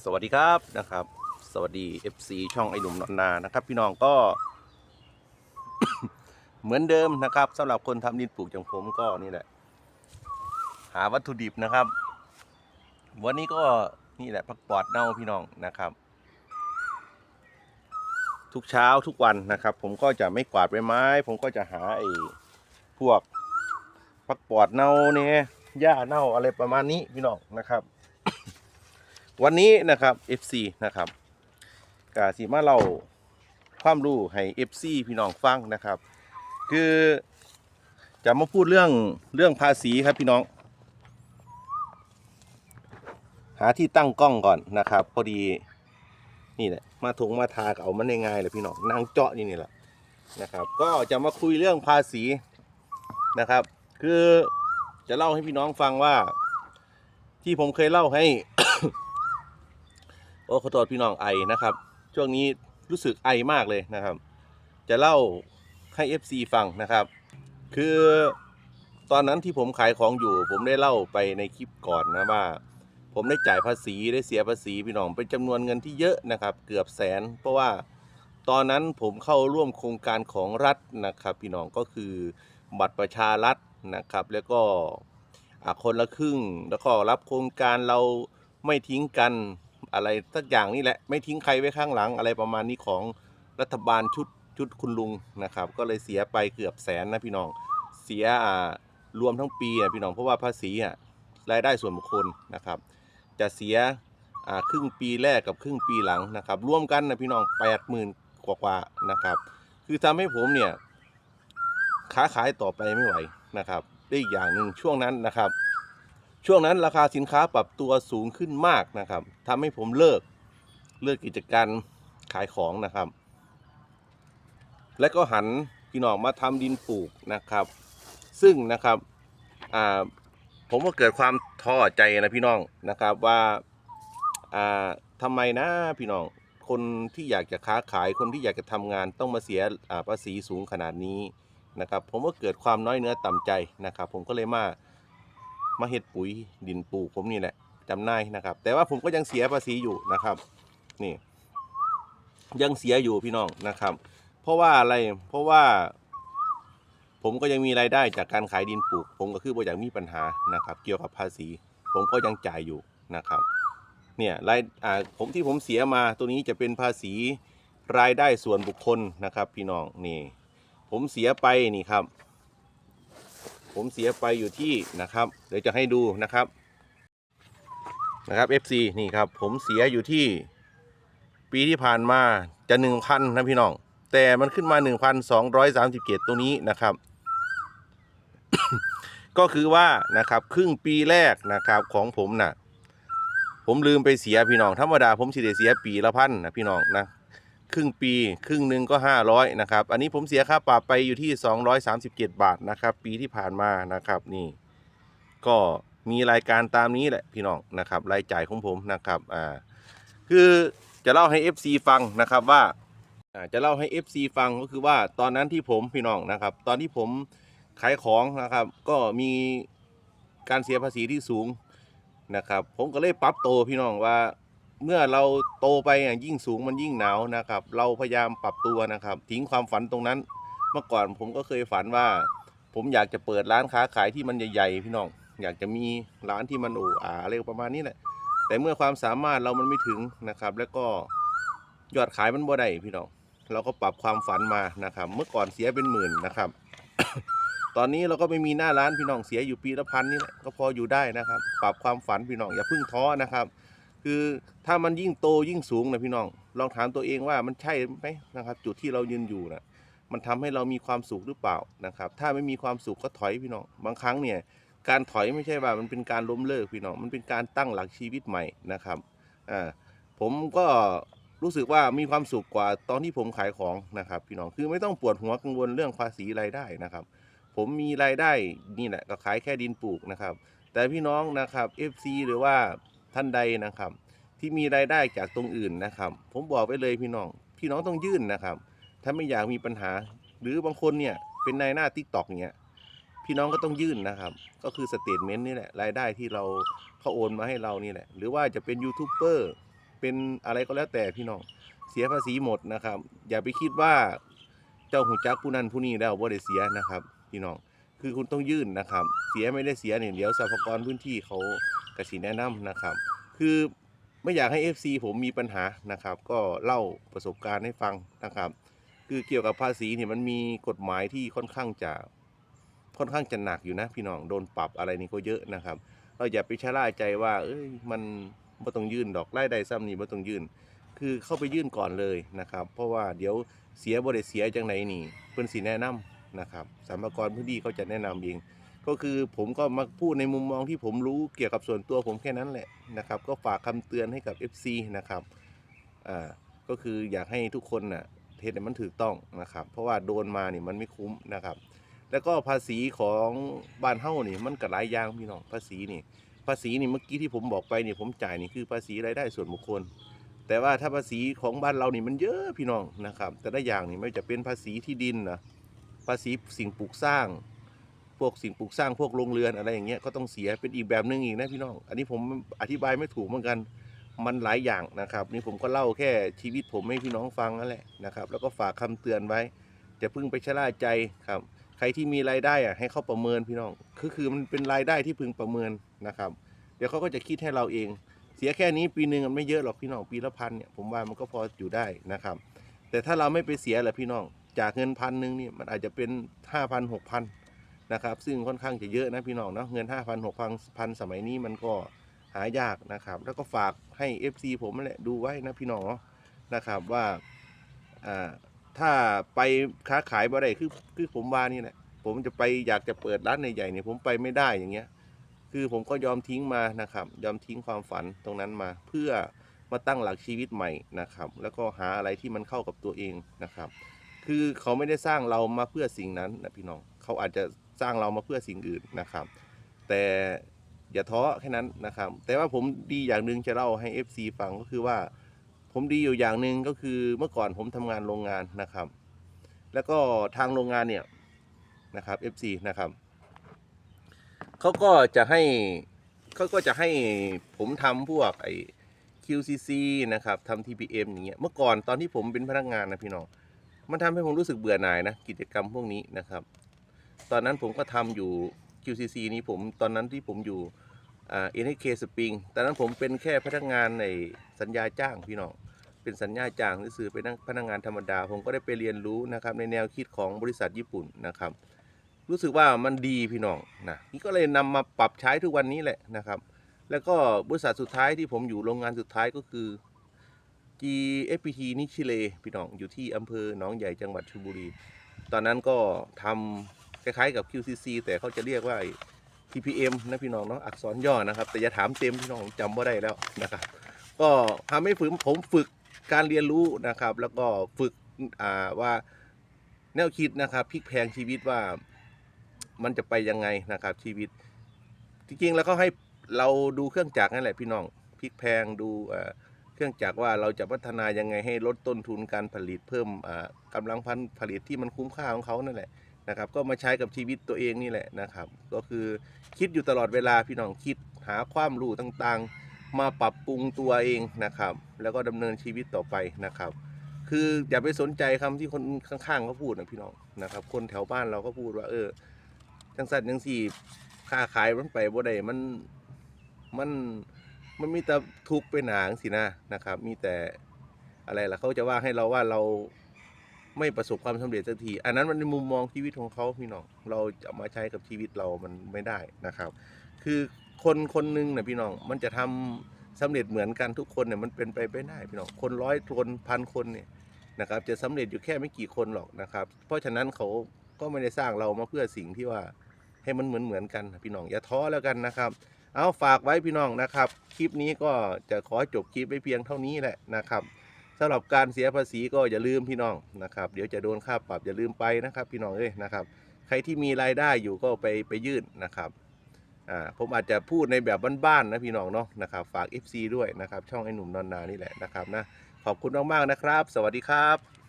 สวัสดีครับนะครับ สวัสดี FC ช่องไอหนุ่มนอนนานะครับ พี่น้องก็ เหมือนเดิมนะครับสำหรับคนทำดินปลูกอย่างผมก็นี่แหละ หาวัตถุดิบนะครับ วันนี้ก็นี่แหละผักปอดเน่าพี่น้องนะครับ ทุกเช้าทุกวันนะครับ ผมก็จะไม่กวาดใบไม้ ผมก็จะหาไอ้พวกผักปอดเน่าเนี่ยหญ้าเน่าอะไรประมาณนี้พี่น้องนะครับ วันนี้นะครับ FC นะครับกาสีมาเล่าความรู้ให้ FC พี่น้องฟังนะครับ คือจะมาพูดเรื่องเรื่องภาษีครับพี่น้อง หาที่ตั้งกล้องก่อนนะครับพอดีนี่แหละมาถงมาทากเอามันง่ายๆเลยพี่น้องนั่งเจาะนี่นี่แหละนะครับ ก็จะมาคุยเรื่องภาษีนะครับ คือจะเล่าให้พี่น้องฟังว่า ที่ผมเคยเล่าให้ อ้ขอโทษพี่น้องไอนะครับ ช่วงนี้รู้สึกไอมากเลยนะครับ จะเล่าให้ FC ฟังนะครับ คือตอนนั้นที่ผมขายของอยู่ ผมได้เล่าไปในคลิปก่อนนะว่า ผมได้จ่ายภาษีได้เสียภาษีพี่น้องเป็นจำนวนเงินที่เยอะนะครับ เกือบแสน เพราะว่าตอนนั้นผมเข้าร่วมโครงการของรัฐนะครับ พี่น้องก็คือบัตรประชารัฐนะครับ แล้วก็คนละครึ่ง แล้วก็รับโครงการเราไม่ทิ้งกัน อะไรสักอย่างนี่แหละไม่ทิ้งใครไว้ข้างหลัง อะไรประมาณนี้ของรัฐบาลชุดชุดคุณลุงนะครับ ก็เลยเสียไปเกือบแสนนะพี่น้องเสียอ่ารวมทั้งปีอะพี่น้องเพราะว่าภาษีอะรายได้ส่วนบุคคลนะครับ จะเสียอ่าครึ่งปีแรกกับครึ่งปีหลังนะครับรวมกันนะพี่น้องแปดหมื่นกว่าๆนะครับ คือทำให้ผมเนี่ยค้าขายต่อไปไม่ไหวนะครับได้อีกอย่างหนึ่งช่วงนั้นนะครับ ช่วงนั้นราคาสินค้าปรับตัวสูงขึ้นมากนะครับทำให้ผมเลิกเลิกกิจการขายของนะครับ และก็หันพี่น้องมาทำดินปลูกนะครับ ซึ่งนะครับผมก็เกิดความท้อใจนะพี่น้องนะครับว่าอ่าทำไมนะพี่น้องคนที่อยากจะค้าขายคนที่อยากจะทำงานต้องมาเสียภาษีสูงขนาดนี้นะครับ ผมก็เกิดความน้อยเนื้อต่ำใจนะครับ ผมก็เลยมา มาเฮ็ดปุ๋ยดินปลูกผมนี่แหละจำหน่ายนะครับ แต่ว่าผมก็ยังเสียภาษีอยู่นะครับ นี่ยังเสียอยู่พี่น้องนะครับ เพราะว่าอะไรเพราะว่า ผมก็ยังมีรายได้จากการขายดินปลูก ผมก็คือบ่อยากมีปัญหานะครับ เกี่ยวกับภาษี ผมก็ยังจ่ายอยู่นะครับ เนี่ยรายอ่าผมที่ผมเสียมาตัวนี้จะเป็นภาษีรายได้ส่วนบุคคลนะครับ พี่น้องนี่ ผมเสียไปนี่ครับ ผมเสียไปอยู่ที่นะครับ เดี๋ยวจะให้ดูนะครับนะครับ FC นี่ครับ ผมเสียอยู่ที่ ปีที่ผ่านมาจะหนึ่งพันนะพี่น้อง แต่มันขึ้นมา 1,237 ตัวนี้นะครับ ก็คือว่านะครับครึ่งปีแรกนะครับของผมนะ่ะ ผมลืมไปเสียพี่น้องธรรมดาผมสิได้เสียปีละพันนะพี่น้องนะ ครึ่งปี ครึ่งหนึ่งก็ 500นะครับอันนี้ผมเสียค่าปรับไปอยู่ที่ 237 บาทนะครับปีที่ผ่านมานะครับนี่ ก็มีรายการตามนี้แหละพี่น้องนะครับรายจ่ายของผมนะครับอ่าคือจะเล่าให้ FC ฟังนะครับว่าจะเล่าให้ FC ฟังก็คือว่าตอนนั้นที่ผมพี่น้องนะครับ ตอนที่ผมขายของนะครับ ก็มีการเสียภาษีที่สูงนะครับ ผมก็เลยปรับโตพี่น้องว่า เมื่อเราโตไปอะยิ่งสูงมันยิ่งหนาวนะครับ เราพยายามปรับตัวนะครับ ทิ้งความฝันตรงนั้น เมื่อก่อนผมก็เคยฝันว่า ผมอยากจะเปิดร้านค้าขายที่มันใหญ่ๆพี่น้อง อยากจะมีร้านที่มันโอ้อาอะไรประมาณนี้แหละ แต่เมื่อความสามารถเรามันไม่ถึงนะครับ แล้วก็ยอดขายมันบ่ได้พี่น้อง เราก็ปรับความฝันมานะครับ เมื่อก่อนเสียเป็นหมื่นนะครับ ตอนนี้เราก็ไม่มีหน้าร้านพี่น้องเสียอยู่ปีละพันนี่แหละก็พออยู่ได้นะครับ ปรับความฝันพี่น้องอย่าพิ่งท้อนะครับ คือถ้ามันยิ่งโตยิ่งสูงนะพี่น้อง ลองถามตัวเองว่ามันใช่ไหมนะครับ จุดที่เรายืนอยู่นะมันทำให้เรามีความสุขหรือเปล่านะครับ ถ้าไม่มีความสุขก็ถอยพี่น้อง บางครั้งเนี่ยการถอยไม่ใช่ว่ามันเป็นการล้มเลิกพี่น้อง มันเป็นการตั้งหลักชีวิตใหม่นะครับอ่าผมก็รู้สึกว่ามีความสุขกว่าตอนที่ผมขายของนะครับ พี่น้องคือไม่ต้องปวดหัวกังวลเรื่องภาษีรายได้นะครับ ผมมีรายได้นี่แหละก็ขายแค่ดินปลูกนะครับ แต่พี่น้องนะครับ FC หรือว่า ท่านใดนะครับ ที่มีรายได้จากตรงอื่นนะครับ ผมบอกไปเลยพี่น้อง พี่น้องต้องยื่นนะครับ ถ้าไม่อยากมีปัญหา หรือบางคนเนี่ยเป็นนายหน้าทิกตอกเนี่ยพี่น้องก็ต้องยื่นนะครับ ก็คือสเตทเมนต์นี่แหละรายได้ที่เราเขาโอนมาให้เรานี่แหละ หรือว่าจะเป็นยูทูบเบอร์เป็นอะไรก็แล้วแต่พี่น้องเสียภาษีหมดนะครับ อย่าไปคิดว่าเจ้าหูจักผู้นั้นผู้นี้แล้วว่าได้เสียนะครับ พี่น้องคือคุณต้องยื่นนะครับ เสียไม่ได้เสียเนี่ยเดี๋ยวสรรพากรพื้นที่เขา กสิแนะนำนะครับ คือไม่อยากให้ FC ผมมีปัญหานะครับ ก็เล่าประสบการณ์ให้ฟังนะครับ คือเกี่ยวกับภาษีเนี่ยมันมีกฎหมายที่ค่อนข้างจะค่อนข้างจะหนักอยู่นะพี่น้องโดนปรับอะไรนี่ก็เยอะนะครับ เราอย่าไปชะล่าใจว่า เอ้ยมันไม่ต้องยื่นดอกไล่ใดซ้ำนี่ไม่ต้องยื่น คือเข้าไปยื่นก่อนเลยนะครับ เพราะว่าเดี๋ยวเสียบริเสียจังไหนนี่เพิ่นสีแนะนำนะครับสรรพากรพื้นที่เขาจะแนะนำเอง ก็คือผมก็มาพูดในมุมมองที่ผมรู้เกี่ยวกับส่วนตัวผมแค่นั้นแหละนะครับ ก็ฝากคำเตือนให้กับ FC นะครับอ่าก็คืออยากให้ทุกคนน่ะเทศมันถูกต้องนะครับ เพราะว่าโดนมานี่มันไม่คุ้มนะครับ แล้วก็ภาษีของบ้านเฮ้านี่มันก็หลายอย่างพี่น้องภาษีนี่ ภาษีนี่เมื่อกี้ที่ผมบอกไปนี่ผมจ่ายนี่คือภาษีรายได้ส่วนบุคคล แต่ว่าถ้าภาษีของบ้านเรานี่มันเยอะพี่น้องนะครับ แต่ละอย่างนี่ไม่ว่าจะเป็นภาษีที่ดินนะภาษีสิ่งปลูกสร้าง วกสิ่งปลูกสร้างพวกโรงเรือนอะไรอย่างเงี้ยก็ต้องเสียเป็นอีกแบบหนึงอีกนะพี่น้อง อันนี้ผมอธิบายไม่ถูกเหมือนกันมันหลายอย่างนะครับ นี่ผมก็เล่าแค่ชีวิตผมให้พี่น้องฟังนั่นแหละนะครับ แล้วก็ฝากคำเตือนไว้จะพึ่งไปชะล่าใจครับ ใครที่มีรายได้อะให้เขาประเมินพี่น้องคือคือมันเป็นรายได้ที่พึงประเมินนะครับ เดี๋ยวเขาก็จะคิดให้เราเอง เสียแค่นี้ปีหนึ่งมันไม่เยอะหรอกพี่น้องปีละพันเนี่ยผมว่ามันก็พออยู่ได้นะครับ แต่ถ้าเราไม่ไปเสียแหละพี่น้อง จากเงินพันหนึ่งนี่มันอาจจะเป็นห้าพันหกพัน นะครับ ซึ่งค่อนข้างจะเยอะนะพี่น้องเนาะเงินห้าพันหกพันพันสมัยนี้มันก็หายากนะครับ แล้วก็ฝากให้ FC ผมนั่นแหละดูไว้นะพี่น้องเนาะนะครับว่าอ่าถ้าไปค้าขายบ่ได้คือคือผมว่านี่แหละผมจะไปอยากจะเปิดร้านใหญ่ๆเนี่ยผมไปไม่ได้อย่างเงี้ย คือผมก็ยอมทิ้งมานะครับ ยอมทิ้งความฝันตรงนั้นมา เพื่อมาตั้งหลักชีวิตใหม่นะครับ แล้วก็หาอะไรที่มันเข้ากับตัวเองนะครับ คือเขาไม่ได้สร้างเรามาเพื่อสิ่งนั้นนะพี่น้องเขาอาจจะ สร้างเรามาเพื่อสิ่งอื่นนะครับ แต่อย่าท้อแค่นั้นนะครับ แต่ว่าผมดีอย่างหนึ่งจะเล่าให้ FC ฟังก็คือว่า ผมดีอยู่อย่างหนึ่งก็คือเมื่อก่อนผมทำงานโรงงานนะครับ แล้วก็ทางโรงงานเนี่ยนะครับ FC นะครับเขาก็จะให้เขาก็จะให้ผมทำพวกไอ้ QCC นะครับทำ TPM อย่างเงี้ยเมื่อก่อนตอนที่ผมเป็นพนักงานนะพี่น้องมันทำให้ผมรู้สึกเบื่อหน่ายนะกิจกรรมพวกนี้นะครับ ตอนนั้นผมก็ทำอยู่ QCC นี้ผมตอนนั้นที่ผมอยู่เอ่า NHK Spring ตอนนั้นผมเป็นแค่พนักงานในสัญญาจ้างพี่น้องเป็นสัญญาจ้างหรือสื่อเป็นพนักงานธรรมดา ผมก็ได้ไปเรียนรู้นะครับในแนวคิดของบริษัทญี่ปุ่นนะครับ รู้สึกว่ามันดีพี่น้องนะนี่ก็เลยนำมาปรับใช้ทุกวันนี้แหละนะครับ แล้วก็บริษัทสุดท้ายที่ผมอยู่โรงงานสุดท้ายก็คือ GFPT นิชิเลพี่น้องอยู่ที่อำเภอหนองใหญ่จังหวัดชลบุรี ตอนนั้นก็ทำ คล้ายๆกับ QCC แต่เขาจะเรียกว่า TPM นะพี่น้องเนาะอักษรย่อนะครับ แต่อย่าถามเต็มพี่น้องจำไม่ได้แล้วนะครับ ก็ทำให้ฝึกผมฝึกการเรียนรู้นะครับ แล้วก็ฝึกว่าแนวคิดนะครับพลิกแพงชีวิตว่ามันจะไปยังไงนะครับชีวิต จริงๆแล้วก็ให้เราดูเครื่องจักรนั่นแหละพี่น้องพลิกแพงดูเครื่องจักรว่าเราจะพัฒนายังไงให้ลดต้นทุนการผลิตเพิ่มอ่ากำลังพันผลิตที่มันคุ้มค่าของเขานั่นแหละ นะครับก็มาใช้กับชีวิตตัวเองนี่แหละนะครับ ก็คือคิดอยู่ตลอดเวลาพี่น้องคิดหาความรู้ต่างๆ มาปรับปรุงตัวเองนะครับ แล้วก็ดำเนินชีวิตต่อไปนะครับ คืออย่าไปสนใจคำที่คนข้างๆเขาพูดนะพี่น้องนะครับ คนแถวบ้านเราก็พูดว่า เออจังสันจังสี่ค้าขายมันไปบ่ได้มันมันมันมีแต่ทุกข์ไปหนางสินะนะครับ มีแต่อะไรล่ะเขาจะว่าให้เราว่าเรา ไม่ประสบความสำเร็จสักที อันนั้นมันในมุมมองชีวิตของเขาพี่น้อง เราจะมาใช้กับชีวิตเรามันไม่ได้นะครับ คือคนคนหนึ่งนะพี่น้อง มันจะทำสำเร็จเหมือนกันทุกคนเนี่ยมันเป็นไปไม่ได้พี่น้อง คนร้อยคนพันคนเนี่ยนะครับจะสำเร็จอยู่แค่ไม่กี่คนหรอกนะครับ เพราะฉะนั้นเขาก็ไม่ได้สร้างเรามาเพื่อสิ่งที่ว่าให้มันเหมือนเหมือนกันพี่น้องอย่าท้อแล้วกันนะครับ เอาฝากไว้พี่น้องนะครับ คลิปนี้ก็จะขอจบคลิปไว้เพียงเท่านี้แหละนะครับ สำหรับการเสียภาษีก็อย่าลืมพี่น้องนะครับ เดี๋ยวจะโดนค่าปรับอย่าลืมไปนะครับ พี่น้องเอ้ยนะครับ ใครที่มีรายได้อยู่ก็ไปไปยื่นนะครับอ่าผมอาจจะพูดในแบบบ้านๆนะพี่น้องเนาะนะครับฝาก FC ด้วยนะครับ ช่องไอ้หนุ่มนอนนานี่แหละนะครับนะขอบคุณมากๆนะครับ สวัสดีครับ